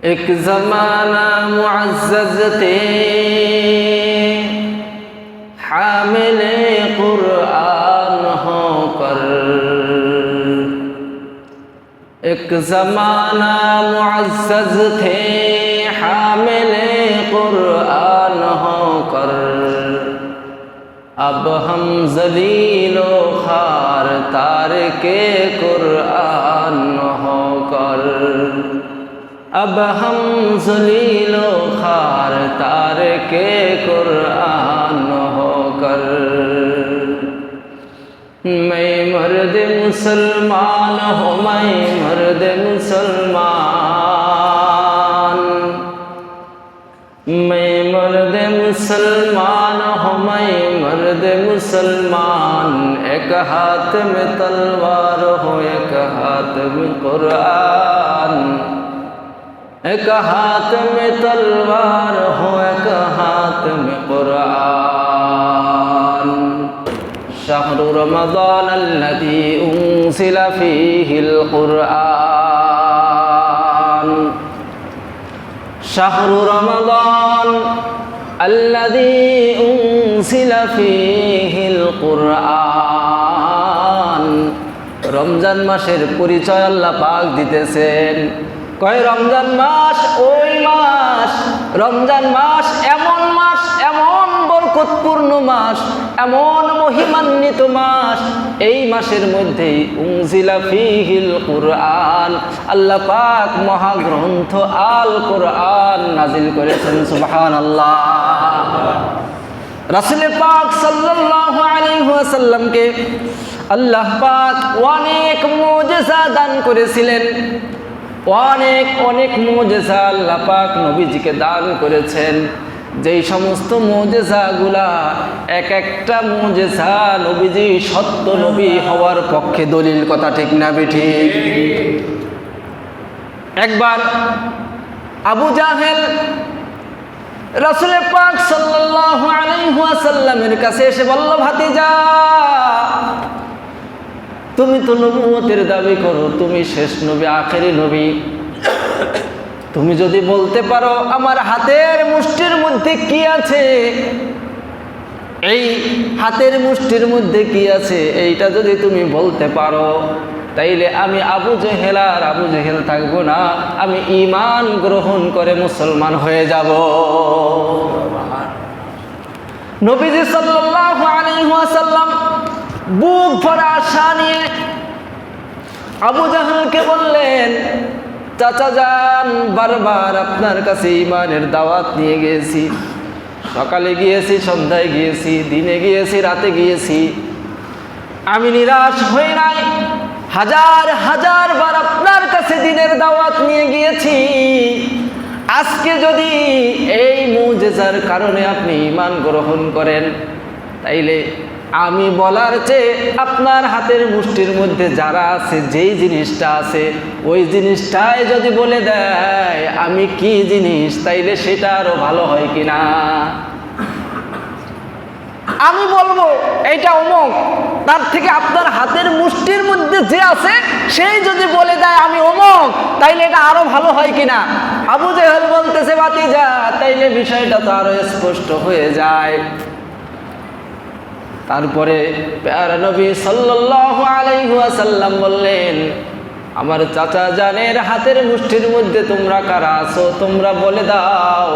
ایک زمانہ معزز تھے۔ حامل قرآن ہو کر ایک زمانہ معزز تھے۔ حامل قرآن ہو کر اب ہم ذلیل و خار تار کے قرآن ہو کر अब हम जलीलो खार तार के कुरान होकर मैं मर्द मुसलमान हूँ मैं मर्द मुसलमान मैं मर्द मुसलमान हूँ मैं मर्द मुसलमान एक हाथ में तलवार हो एक हाथ में कुरान ایک ہاتھ میں تلوار ہو ایک ہاتھ میں قرآن شہر رمضان الذي انزل فيه القرآن شهر رمضان الذي انزل فيه القرآن রমজান মাসের পরিচয় আল্লাহ পাক দিতেছেন কয়, রমজান মাস, ওই মাস। রমজান মাস এমন মাস, এমন বরকতপূর্ণ মাস, এমন মহিমান্বিত মাস। এই মাসের মধ্যেই উংজিলা ফিহিল কুরআন। আল্লাহ পাক মহাগ্রন্থ আল কুরআন নাজিল করেছেন, সুবহানাল্লাহ। রাসুল পাক সাল্লাল্লাহু আলাইহি ওয়াসাল্লামকে আল্লাহ পাক অনেক মুজিজা দান করেছিলেন। অনেক অনেক মুজিজা আল্লাহ পাক নবীজিকে দান করেছেন। যেই সমস্ত মুজিজাগুলা এক একটা মুজিজা নবীজি সত্য নবী হওয়ার পক্ষে দলিল কথা ঠিক না ঠিক? একবার আবু জাহেল রাসুল পাক ওয়াসাল্লামের কাছে এসে বলল, ভাতিজা তুমি তো নবুয়তের দাবি করো, তুমি শেষ নবী, আখেরি নবী। তুমি যদি বলতে পারো, আমার হাতের মুষ্টির মধ্যে কি আছে? এই হাতের মুষ্টির মধ্যে কি আছে? এইটা যদি তুমি বলতে পারো, তাইলে আমি আবু জেহেল আর আবু জেহেল থাকব না। আমি ইমান গ্রহণ করে মুসলমান হয়ে যাব। নবীজি সাল্লাল্লাহু আলাইহি ওয়াসাল্লাম বুক ভরা আশা নিয়ে আবু জাহালকে বললেন, চাচা যান, বারবার আপনার কাছে ইমানের দাওয়াত নিয়ে গিয়েছি। সকালে গিয়েছি, সন্ধ্যায় গিয়েছি, দিনে গিয়েছি, রাতে গিয়েছি। আমি নিরাশ হই নাই। হাজার হাজার বার আপনার কাছে দিনের দাওয়াত নিয়ে গিয়েছি। আজকে যদি এই মুজেজার কারণে আপনি ইমান গ্রহণ করেন, তাইলে আমি বলার চেয়ে আপনার হাতের মুষ্টির মধ্যে যারা আছে, যেই জিনিসটা আছে, ওই জিনিসটাই যদি বলে দেয়, আমি কি জিনিস, তাইলে সেটা আরও ভালো হয় কিনা? আমি বলব, এইটা অমুক। তার থেকে আপনার হাতের মুষ্টির মধ্যে যে আছে, সেই যদি বলে দেয়, আমি অমুক, তাইলে এটা আরও ভালো হয় কিনা? আবু জেহেল বলতেছে বাতি যা তাইলে বিষয়টা তো আরও স্পষ্ট হয়ে যায়। তারপরে প্যার নবী ওয়াসাল্লাম বললেন, আমার চাচা জানের হাতের মুষ্টির মধ্যে তোমরা কারা আছো? তোমরা বলে দাও,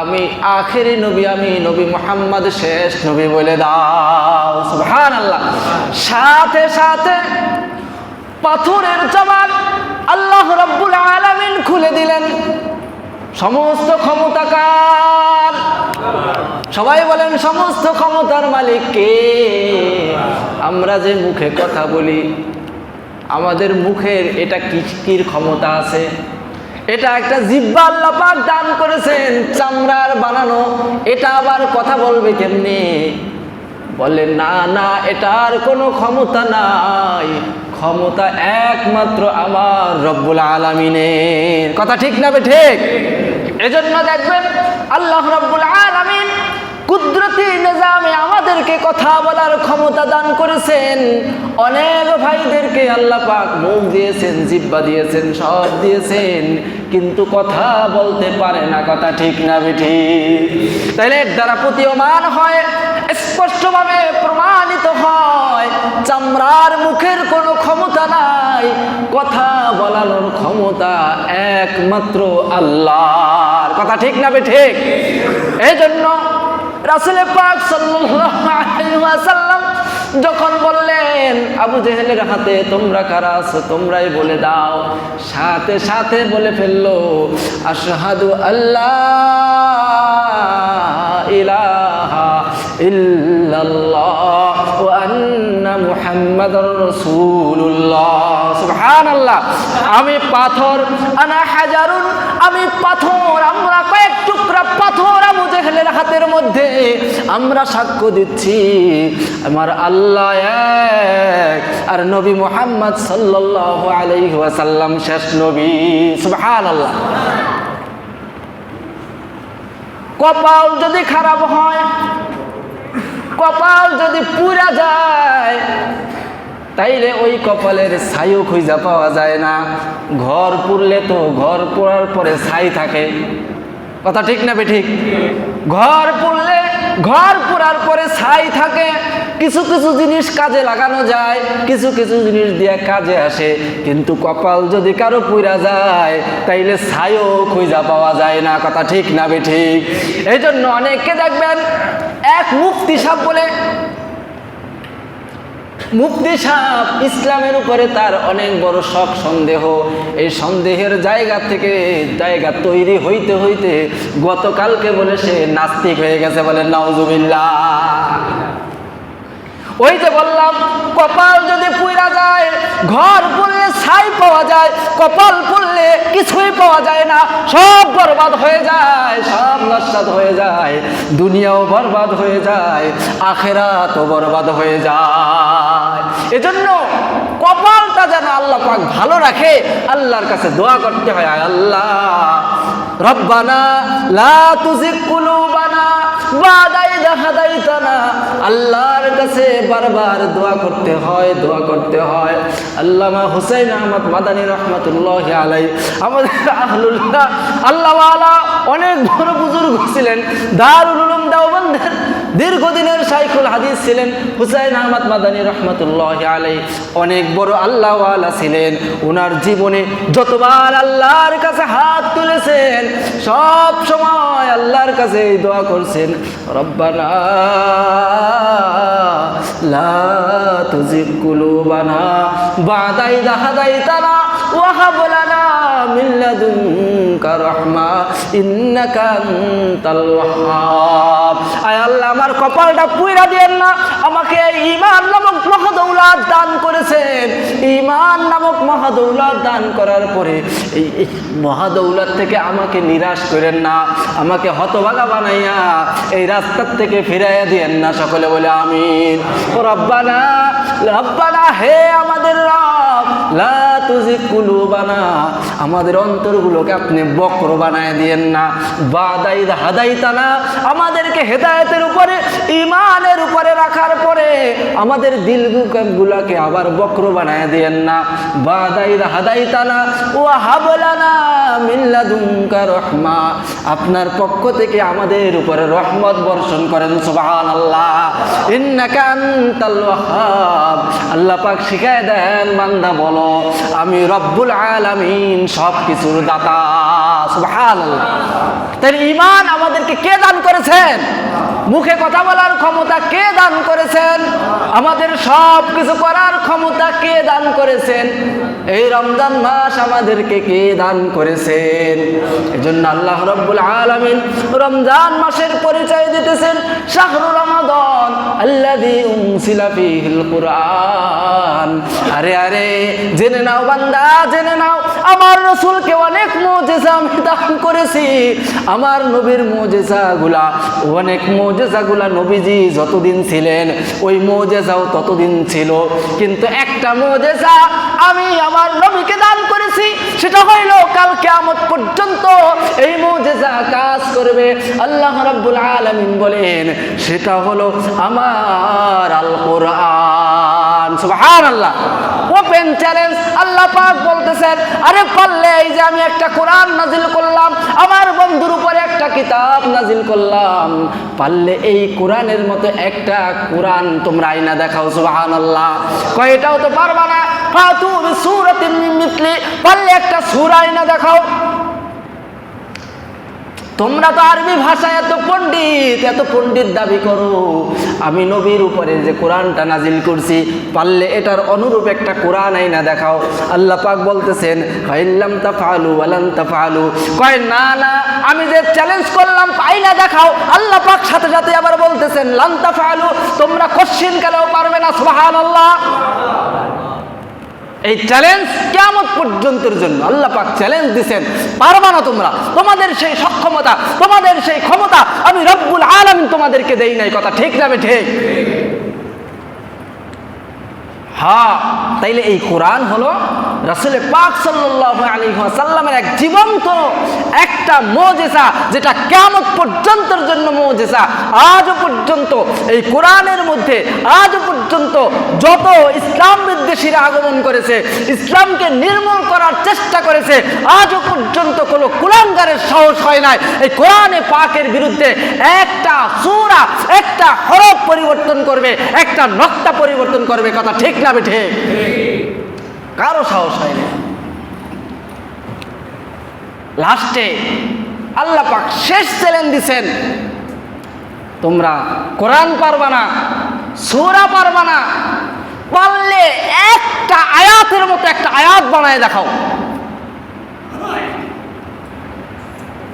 আমি আখেরি নবী, আমি নবী মোহাম্মদ, শেষ নবী বলে দাও। সুবহান আল্লাহ সাথে সাথে পাথরের জবান আল্লাহ রব্বুল আলামিন খুলে দিলেন। সমস্ত ক্ষমতাকার সবাই বলেন সমস্ত ক্ষমতার মালিক কে আমরা যে মুখে কথা বলি, আমাদের মুখের এটা কির ক্ষমতা আছে? এটা একটা জিব্বা আল্লাহ দান করেছেন চামড়ার বানানো। এটা আবার কথা বলবে কেমনি? বলে না না এটার কোনো ক্ষমতা নাই। ক্ষমতা একমাত্র আমার রব্বুল আলমিনের। কথা ঠিক না ঠিক? এজন্য দেখবেন আল্লাহ রব্বুল আলমিন কুদরতি নিজামে আমাদেরকে কথা বলার ক্ষমতা দান করেছেন। অনেক ভাইদেরকে আল্লাহ পাক মুখ দিয়েছেন জিব্বা দিয়েছেন, সব দিয়েছেন, কিন্তু কথা বলতে পারে না, কথা ঠিক না বেঠি। তাইলে এর দ্বারা প্রতীয়মান হয়, স্পষ্টভাবে প্রমাণিত হয়, চামড়ার মুখের কোনো ক্ষমতা নাই, কথা বলানোর ক্ষমতা একমাত্র আল্লাহর। কথা ঠিক না বে ঠিক? এই জন্য রাসুল পাক সাল্লাম যখন বললেন, আবু জেহেলের হাতে তোমরা কারা আছো? তোমরাই বলে দাও। সাথে সাথে বলে ফেলল, আশহাদু আল্লাহ ইলাহা ইল্লাল্লাহ ওয়া আন্না মুহাম্মাদুর রাসূলুল্লাহ। সুবহানাল্লাহ। আমি পাথর, আনা হাজারুন, আমি পাথর, আমরা কয়েক টুকরা পাথর আবু জেহেলের হাতের মধ্যে আমরা সাক্ষ্য দিচ্ছি। আমার আল্লাহ এক, আর নবী মোহাম্মদ সাল্লাল্লাহু আলাইহি ওয়াসাল্লাম শেষ নবী। সুবহানাল্লাহ। কপাল যদি খারাপ হয় কপাল যদি পুরা যায়, তাইলে ওই কপালের ছাইও খুঁজা পাওয়া যায় না। ঘর পুরলে তো ঘর পোড়ার পরে ছাই থাকে। কথা ঠিক না বে ঠিক? ঘর পুরলে ঘর পোড়ার পরে ছাই থাকে। কিছু কিছু জিনিস কাজে লাগানো যায়, কিছু কিছু জিনিস দিয়ে কাজে আসে। কিন্তু কপাল যদি কারও পুরা যায়, তাইলে ছাইও খুঁজা পাওয়া যায় না, কথা ঠিক না বে ঠিক। এই জন্য অনেককে দেখবেন, এক মুক্তি সাপ বলে মুক্তি সাপ ইসলামের উপরে তার অনেক বড় শখ, সন্দেহ। এই সন্দেহের জায়গা থেকে জায়গা তৈরি হইতে হইতে গতকালকে বলে সে নাস্তিক হয়ে গেছে বলে, নাউজুবিল্লাহ। ওই যে বললাম, কপাল যদি পুইরা যায়, ঘর পড়লে ছাই পাওয়া যায়, কপাল পড়লে কিছুই পাওয়া যায় না, সব বরবাদ হয়ে যায়, সব নস্বাদ হয়ে যায়, দুনিয়াও বরবাদ হয়ে যায়, আখেরাতও বরবাদ হয়ে যায়। এজন্য কপালটা যেন আল্লাহ পাক ভালো রাখে, আল্লাহর কাছে দোয়া করতে হয়, আল্লাহ, রব্বানা লা তুজিগ কুলুবানা আল্লাহর কাছে বারবার দোয়া করতে হয়, দোয়া করতে হয়। আল্লামা হুসাইন আহমদ মাদানী রহমতুল্লাহ আলাই আমাদের আহলুল্লাহ আল্লাহওয়ালা অনেক বড় বুজুর্গ ছিলেন। দারুল উলুম দেওবন্দের দীর্ঘদিনের সাইকুল হাদিস ছিলেন হুসাইন আহমদ মাদানী রহমতুল্লাহ আলাই অনেক বড় আল্লাহওয়ালা ছিলেন। ওনার জীবনে যতবার আল্লাহর কাছে হাত তুলেছেন, সব সময় আল্লাহর কাছে দোয়া করছেন, রব্বানা লা তুজিগ কুলুবানা বাদা ইযা হাদাইতানা ওয়া হাব লানা মিন লাদুনকা রাহমা, ইন্নাকা আনতাল ওয়াহ্হাব আয় আল্লাহ, আমার কপালটা পুইরা দিয়েন না। আমাকে ঈমান নামক মহাদৌলত দান করেছেন। ঈমান নামক মহাদৌলত দান করার পরে এই মহাদৌলত থেকে আমাকে নিরাশ করেন না। আমাকে হতভাগা বানাইয়া এই রাস্তার থেকে ফিরাইয়া দিয়েন না। সকলে বলে আমিন। রব্বানা রব্বানা, হে আমাদের রব, লা তুজিগ কুলুবানা আমাদের অন্তরগুলোকে আপনি বক্র বানায় দিয়েন না। বাদাই হাদাইতানা আমাদেরকে হেদায়েতের উপরে ইমানের উপরে রাখার পরে আমাদের দিল গুলাকে আবার বক্র বানায় দিয়েন না। বাদাই হাদাইতানা ও হাবলানা মিল্লাদুনকা রহমা। আপনার পক্ষ থেকে আমাদের উপরে রহমত বর্ষণ করেন আনতাল আল্লাহ পাক শিখায় দেন, বান্দা বলো। আমি রব্বুল আলামিন সব কিছুর দাতা তাই ইমান আমাদেরকে কে দান করেছেন? মুখে কথা বলার ক্ষমতা কে দান করেছেন? আমাদের সব কিছু করার ক্ষমতা কে দান করেছেন? এই রমজান মাস আমাদেরকে কে দান করেছেন? এই জন্য আল্লাহ রব্বুল আলামিন রমজান মাসের পরিচয় দিতেছেন শাহরুর রমাদান আল্লাযী উনসিলা ফীহিল কুরআন। আরে আরে, জেনে নাও বান্দা, জেনে নাও। আমার রসুলকে অনেক মুজিজা আমি দান করেছি। আমার নবীর মুজিজাগুলা, অনেক মুজিজাগুলা নবীজি যতদিন ছিলেন, ওই মুজিজাও ততদিন ছিল। কিন্তু একটা মুজিজা আমি আমার নবীকে দান করেছি। সেটা হইল কাল কেমন পর্যন্ত এই মুজিজা কাজ করে করবে। আল্লাহ রাব্বুল আলামিন বলেন, সেটা হলো আমার আল কোরআন সুবহানাল্লাহ। ওপেন চ্যালেঞ্জ আল্লাহ পাক বলতেছেন, আরে পারলে এই যে আমি একটা কোরআন নাজিল করলাম, আমার বন্ধুর উপরে একটা কিতাব নাজিল করলাম। পারলে এই কোরআনের মতো একটা কোরআন তোমরা আইনা দেখাও, সুবহানাল্লাহ। কয়, এটাও তো পারবা না। ফাতু বিসূরাতিন মিন মিথলি। পারলে একটা সূরা আইনা দেখাও। তোমরা তো আরবি ভাষায় এত পণ্ডিত এত পণ্ডিত দাবি করো। আমি নবীর উপরে যে কোরআনটা নাজিল করছি, পারলে এটার অনুরূপ একটা কোরআন আইনা দেখাও। আল্লাহ পাক বলতেছেন ফাইল্লাম তাফালু আলান তাফালু কয়, না না, আমি যে চ্যালেঞ্জ করলাম আইনা দেখাও। আল্লাহ পাক সাথে সাথে আবার বলতেছেন, লান তাফালু তোমরা কোশ্চিন কালেও পারবে না, সুবহানাল্লাহ? এই চ্যালেঞ্জ কেমন পর্যন্তের জন্য আল্লাহ পাক চ্যালেঞ্জ দিচ্ছেন পারবা না তোমরা। তোমাদের সেই সক্ষমতা, তোমাদের সেই ক্ষমতা আমি রব্বুল আলম তোমাদেরকে দেই নাই। কথা ঠিক না বে ঠিক? হ্যাঁ তাইলে এই কোরআন হলো রাসুলের পাক সাল্লাল্লাহু আলাইহি ওয়াসাল্লামের এক জীবন্ত একটা মোজেসা যেটা কিয়ামত পর্যন্তের জন্য মোজেসা আজও পর্যন্ত এই কোরআনের মধ্যে আজও পর্যন্ত যত ইসলাম বিদ্বেষীরা আগমন করেছে, ইসলামকে নির্মূল করার চেষ্টা করেছে আজও পর্যন্ত কোনো কোরআনগারের সাহস হয় নাই। এই কোরআনে পাকের বিরুদ্ধে একটা সূরা, একটা হরফ পরিবর্তন করবে, একটা নকটা পরিবর্তন করবে, কথা ঠিক না। বে ঠিক কারও সাহস হয়নি লাস্টে আল্লাহ পাক শেষ চ্যালেঞ্জ দিছেন। তোমরা কোরআন পারবা না, সূরা পারবা না, পারলে একটা আয়াতের মতো একটা আয়াত বানায় দেখাও।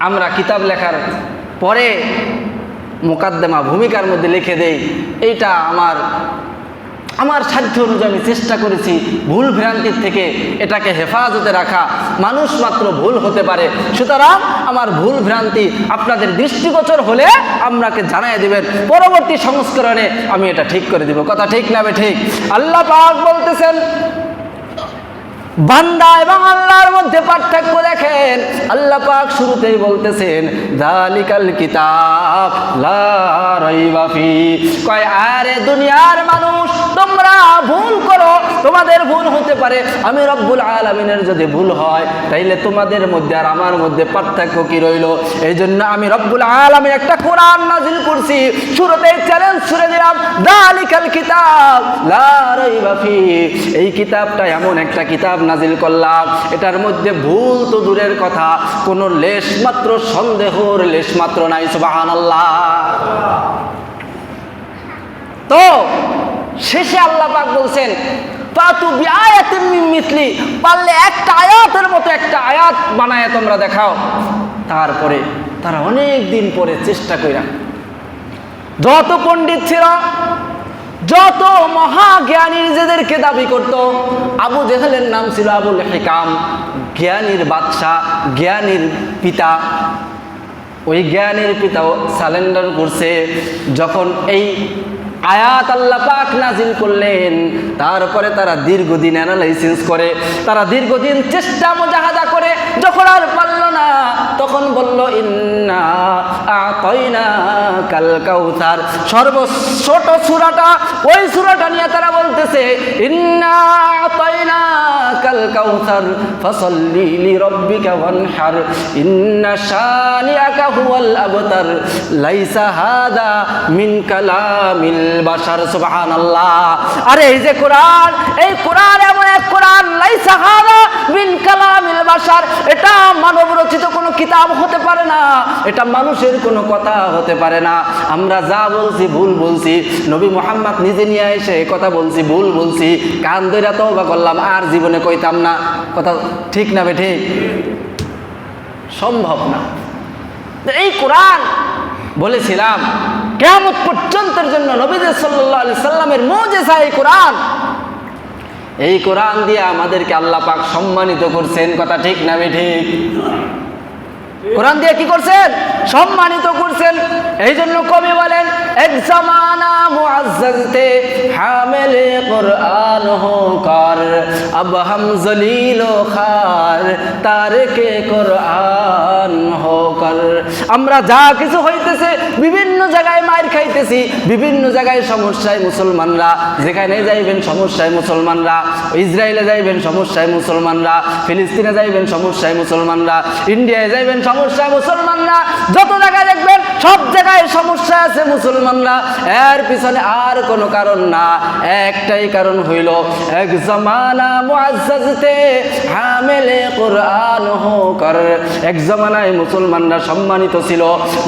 আমরা কিতাব লেখার পরে মোকাদ্দমা ভূমিকার মধ্যে লিখে দেই, এইটা আমার আমার সাধ্য অনুযায়ী আমি চেষ্টা করেছি ভুল ভ্রান্তির থেকে এটাকে হেফাজতে রাখা। মানুষ মাত্র ভুল হতে পারে। সুতরাং আমার ভুল ভ্রান্তি আপনাদের দৃষ্টিগোচর হলে আপনাকে জানাই দেবেন। পরবর্তী সংস্করণে আমি এটা ঠিক করে দিব। কথা ঠিক না ঠিক? আল্লাহ পাক বলতেছেন বান্দা এবং আল্লাহর মধ্যে পার্থক্য দেখেন। আল্লাহ পাক শুরুতেই বলতেছেন জালিকাল কিতাব, লা রাইবা ফি। কয়, আরে দুনিয়ার মানুষ, তোমরা ভুল করো। তোমাদের ভুল হতে পারে। আমি রব্বুল আলামিনের যদি ভুল হয়, তাইলে তোমাদের মধ্যে আর আমার মধ্যে পার্থক্য কি রইল? এই জন্য আমি রব্বুল আলামিন একটা কোরআন নাজিল করছি। শুরুতেই চ্যালেঞ্জ ছুড়ে দিলাম জালিকাল কিতাব, লা রাইবা ফি। এই কিতাবটা এমন একটা কিতাব নাজিল করলাম। এটার মধ্যে ভুল তো দূরের কথা। কোনো লেশ মাত্র সন্দেহর লেশ মাত্র নাই, সুবহানাল্লাহ। তো শেষে আল্লাহ পাক বলছেন পারলে একটা আয়াতের মতো একটা আয়াত বানায় তোমরা দেখাও। তারপরে তারা অনেক দিন পরে চেষ্টা কইরা, যত পণ্ডিত ছিল যত মহা মহাজ্ঞানী নিজেদেরকে দাবি করত, আবু জেহেলের নাম ছিল আবুল হেকাম। জ্ঞানীর বাদশাহ জ্ঞানীর পিতা। ওই জ্ঞানীর পিতাও সালেন্ডার করছে। যখন এই আয়াত আল্লাহ পাক নাজিল করলেন, তারপরে তারা দীর্ঘদিন অ্যানালাইসিস করে, তারা দীর্ঘদিন চেষ্টা মোজাহাদা করে, যখন আর পারল না, তখন বলল, ইন্না আতয়না কাল কাউসার। সর্ব ছোট সূরাটা, ওই সূরাটা নিয়ে তারা বলতেছে, ইন্না আতয়না কাল কাউসার, ফসল্লি হুয়াল আবতার, লাইসা হাদা মিন কালামিল বাশার। সুবহানাল্লাহ। আরে এই যে কোরআন, এই কোরআন এমন এক কোরআন, লাইসা হাদা মিন কালামিল বাশার। এটা মানব রচিত কোনো কিতাব হতে পারে না। এটা মানুষের কোনো কথা হতে পারে না। আমরা যা বলছি ভুল বলছি, নবী মোহাম্মদ নিজে নিয়ে এসে কথা বলছি, ভুল বলছি, কান দইরা তওবা করলাম, আর জীবনে কইতাম না। কথা ঠিক না বে ঠিক সম্ভব না। এই কোরআন বলেছিলাম কেমন পর্যন্তের জন্য নবীদের সাল্লাহ আলি সাল্লামের মোজেসা এই কোরআন। এই কোরআন দিয়ে আমাদেরকে আল্লাহ পাক সম্মানিত করছেন, কথা ঠিক না বে ঠিক কোরআন দিয়ে কি করছেন? সম্মানিত করছেন এই জন্য কবি বলেন, এক জামানা মুআজ্জাজতে হামেল কুরআন হোকার আব হাম জলিল খার তারকে কুরআন হোকার আমরা যা কিছু হইতেছে, বিভিন্ন জায়গায় মার খাইতেছি, বিভিন্ন জায়গায় সমস্যায় মুসলমানরা, যেখানে যাইবেন সমস্যায় মুসলমানরা, ইসরায়েলে যাইবেন সমস্যায় মুসলমানরা, ফিলিস্তিনে যাইবেন সমস্যায় মুসলমানরা, ইন্ডিয়ায় যাইবেন সমস্যায় মুসলমানরা, যত জায়গায় দেখবেন সব জায়গায় সমস্যা আছে মুসলমানরা, এর পিছনে আর কোনো কারণ না। একটাই কারণ হইল, এক জমানা মুআজ্জাজতে হামেলে কোরআন হো কর এক জমানায় মুসলমানরা সম্মানিত ছিল।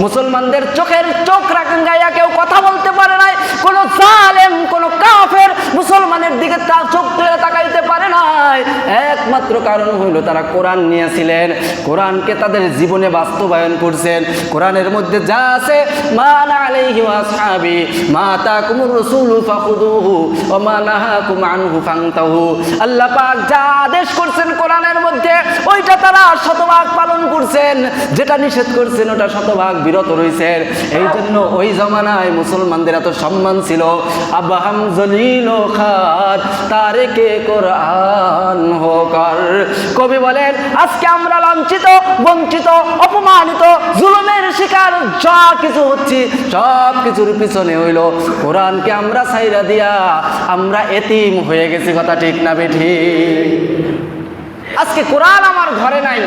মুসলমানদের চোখের চোখ রাখেন গাইয়া কেউ কথা বলতে পারে নাই। কোনো জালেম, কোনো কাফের মুসলমানের দিকে তার চোখ তুলে তাকাইতে পারে নাই। একমাত্র কারণ হইল তারা কোরআন নিয়েছিলেন। কোরআনকে তাদের জীবনে বাস্তবায়ন করছেন। কোরআনের মধ্যে যা আছে মান আল্লাহ পাক যা আদেশ করছেন কোরআনের মধ্যে, ওইটা তারা শতভাগ পালন করছেন। যেটা নিষেধ করছেন, ওটা শতভাগ বিরত রয়েছেন এই জন্য ওই জমানায় মুসলমানদের এত সম্মান ছিল। আব্বাহাম জলিল খাত কোরআন কবি বলেন, আজকে আমরা লাঞ্ছিত, বঞ্চিত, অপমানিত, জুলুমের শিকার, যা কিছু হচ্ছি, সব কিছুর পিছনে হইল। কোরআনকে আমরা সাইরা দিয়া আমরা এতিম হয়ে গেছি কথা ঠিক না বেঠি আজকে কোরআন আমার ঘরে নাই।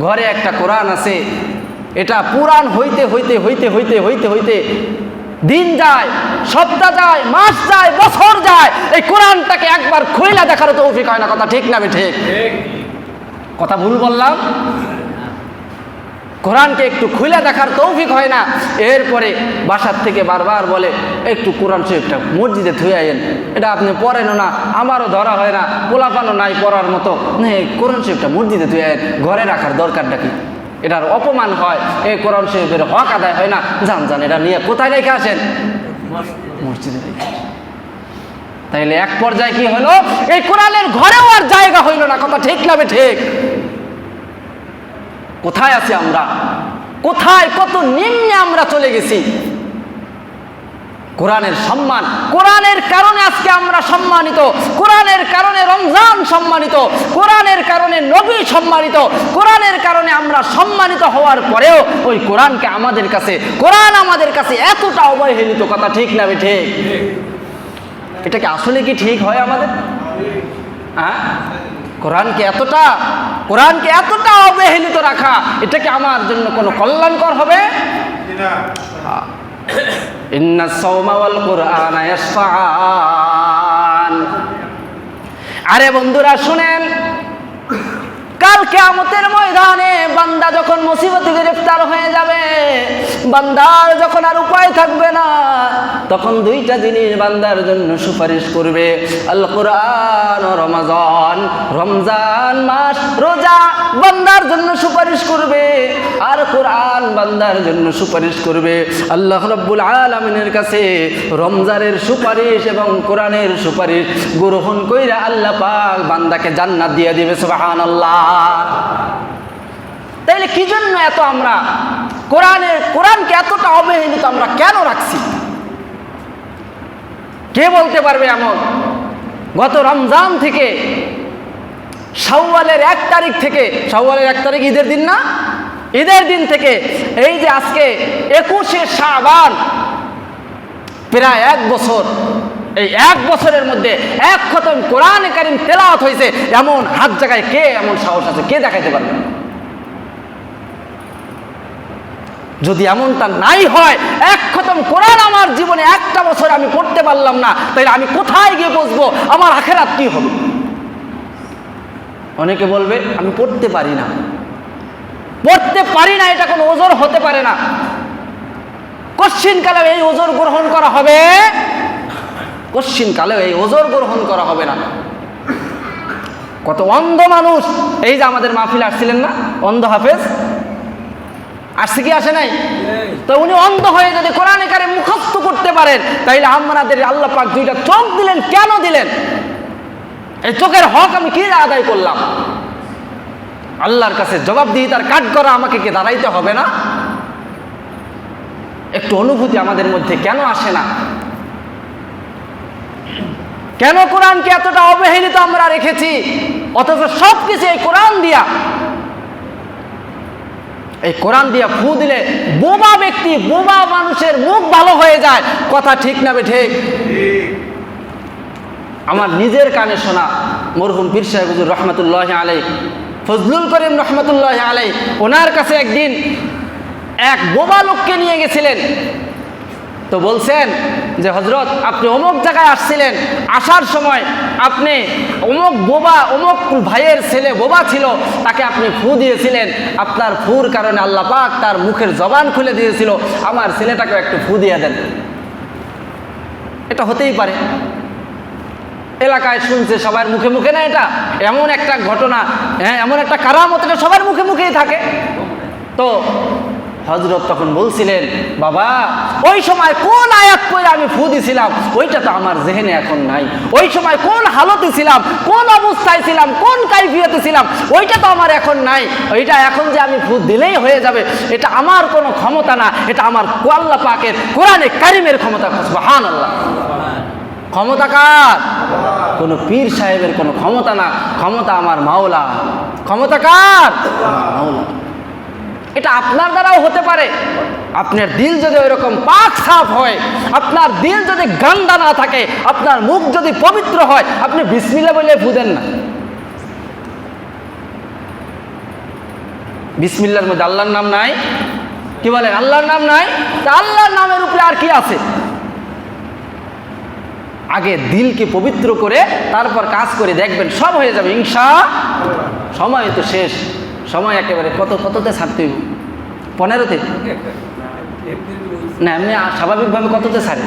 ঘরে একটা কোরআন আছে। এটা পুরাণ হইতে হইতে হইতে হইতে হইতে হইতে দিন যায় সপ্তাহ যায় মাস যায় বছর যায়। এই কোরআনটাকে একবার খুইলা দেখার তৌফিক হয় না কথা ঠিক না ঠিক। কথা ভুল বললাম? কোরআনকে একটু খুলে দেখার তৌফিক হয় না। এরপরে বাসার থেকে বারবার বলে, একটু কোরআন শরীফটা মসজিদে থুয়ে আইন এটা আপনি পড়েনও না, আমারও ধরা হয় না পোলাপানো নাই পড়ার মতো। কোরআন শরীফটা মসজিদে থুয়ে আইন ঘরে রাখার দরকারটা কি? এটার অপমান হয় এই কোরআন শরীফের হক আদায় হয় না। জান জান এটা নিয়ে কোথায় রেখে আসেন? মসজিদে রেখে তাইলে এক পর্যায়ে কি হলো? এই কোরআনের ঘরেও আর জায়গা হইল না, কথা ঠিক না ঠিক? কোথায় আছি আমরা? কোথায় কত নিম্নে আমরা চলে গেছি? কোরআনের সম্মান, কোরআনের কারণে আজকে আমরা সম্মানিত, কোরআনের কারণে রমজান সম্মানিত, কোরআনের কারণে নবী সম্মানিত, কোরআনের কারণে আমরা সম্মানিত হওয়ার পরেও ওই কোরআনকে আমাদের কাছে, কোরআন আমাদের কাছে এতটা অবহেলিত কথা ঠিক না ঠিক? এটা কি আসলে কি ঠিক হয় আমাদের? হ্যাঁ? কোরআনকে এতটা কোরআনকে এতটা অবহেলিত রাখা এটা কি আমার জন্য কোনো কল্যাণকর হবে? আরে বন্ধুরা, শুনেন কাল কেয়ামতের ময়দানে বান্দা যখন মুসিবতে গ্রেফতার হয়ে যাবে, বান্দার যখন আর উপায় থাকবে না, তখন দুইটা জিনিস বান্দার জন্য সুপারিশ করবে। আল কোরআন রমাজান, রমজান মাস, রোজা বান্দার জন্য সুপারিশ করবে। আর কোরআন বান্দার জন্য সুপারিশ করবে। আল্লাহ রব্বুল আলমিনের কাছে রমজানের সুপারিশ এবং কোরআনের সুপারিশ গ্রহণ কইরা আল্লাহ পাক বান্দাকে জান্নাত দিয়ে দিবে সুবাহান আল্লাহ তাইলে কি জন্য এত আমরা কোরআনের, কোরআনকে এতটা অবহেলিত আমরা কেন রাখছি? কে বলতে পারবে এমন? গত রমজান থেকে শাওয়ালের এক তারিখ থেকে, শাওয়ালের এক তারিখ ঈদের দিন না? ঈদের দিন থেকে এই যে আজকে একুশে শাবান, প্রায় এক বছর এই এক বছরের মধ্যে এক খতম কোরআন কারিম তেলাওয়াত হয়েছে এমন হাত জায়গায় কে এমন সাহস আছে? কে দেখাইতে পারবে? যদি এমনটা নাই হয়, এক খতম কোরআন আমার জীবনে একটা বছর আমি পড়তে পারলাম না তাহলে আমি কোথায় গিয়ে বসবো আমার আখেরাত কি হবে? অনেকে বলবে, আমি পড়তে পারি না। পড়তে পারি না, এটা কোনো ওজোর হতে পারে না। কশ্চিন কালে এই ওজোর গ্রহণ করা হবে কশ্চিন কালে এই ওজোর গ্রহণ করা হবে না। কত অন্ধ মানুষ। এই যে আমাদের মাহফিল আসছিলেন না? অন্ধ হাফেজ? আসছে কি আসে নাই? তো উনি অন্ধ হয়ে যদি কোরআনে কারে মুখস্থ করতে পারেন তাইলে আমাদের আল্লাহ পাক দুইটা চোখ দিলেন কেন দিলেন? এই চোখের হক আমি কি আদায় করলাম? আল্লাহর কাছে জবাব দিয়ে তার কাজ করা আমাকে কি দাঁড়াইতে হবে না? একটু অনুভূতি আমাদের মধ্যে কেন আসে না? কেন কোরআনকে এতটা অবহেলিত আমরা রেখেছি? অথচ সব কিছু এই কোরআন দিয়া। এই কোরআন দিয়া ফু দিলে বোবা ব্যক্তি, বোবা মানুষের মুখ ভালো হয়ে যায়। কথা ঠিক না ঠিক? আমার নিজের কানে শোনা মরহুম পীর সাহেব রহমতুল্লাহ আলাই ফজলুল করিম রহমতুল্লাহ আলাই ওনার কাছে একদিন এক বোবা লোককে নিয়ে গেছিলেন। তো বলছেন যে হজরত আপনি অমুক জায়গায় আসছিলেন। আসার সময় আপনি অমুক বোবা, অমুক ভাইয়ের ছেলে বোবা ছিল, তাকে আপনি ফু দিয়েছিলেন। আপনার ফুর কারণে আল্লাহ পাক তার মুখের জবান খুলে দিয়েছিল। আমার ছেলেটাকে একটু ফু দিয়ে দেন। এটা হতেই পারে। এলাকায় শুনছে সবার মুখে মুখে না এটা? এমন একটা ঘটনা হ্যাঁ এমন একটা কারামত এটা সবার মুখে মুখেই থাকে। তো হজরত তখন বলছিলেন, বাবা, ওই সময় কোন আয়াত করে আমি ফু দিছিলাম? ওইটা তো আমার জেহেনে এখন নাই। ওই সময় কোন হালতে ছিলাম? কোন অবস্থায় ছিলাম? কোন কাইফিয়তে ছিলাম? ওইটা তো আমার এখন নাই। ওইটা এখন যে আমি ফু দিলেই হয়ে যাবে, এটা আমার কোনো ক্ষমতা না। এটা আমার কোয়াল্লা পাকের কোরআনে কারিমের ক্ষমতা হান আল্লাহ ক্ষমতা কার? কোনো পীর সাহেবের কোনো ক্ষমতা না। ক্ষমতা আমার মাওলা। ক্ষমতা কার? মাওলা। এটা আপনার দ্বারাও হতে পারে। আপনার দিল যদি ওইরকম পাক সাফ হয়, আপনার দিল যদি গান্দা না থাকে, আপনার মুখ যদি পবিত্র হয়, আপনি বিসমিল্লা বলে ফুদেন না। বিসমিল্লার মধ্যে আল্লাহর নাম নাই? কি বলেন, আল্লাহর নাম নাই? তা আল্লাহর নামের উপরে আর কি আছে? আগে দিলকে পবিত্র করে, তারপর কাজ করে দেখবেন, সব হয়ে যাবে, ইনশা সময় তো শেষ। সময় একেবারে কত কততে ছাড়তে হইব? পনেরোতে? না এমনি স্বাভাবিকভাবে কততে ছাড়ে?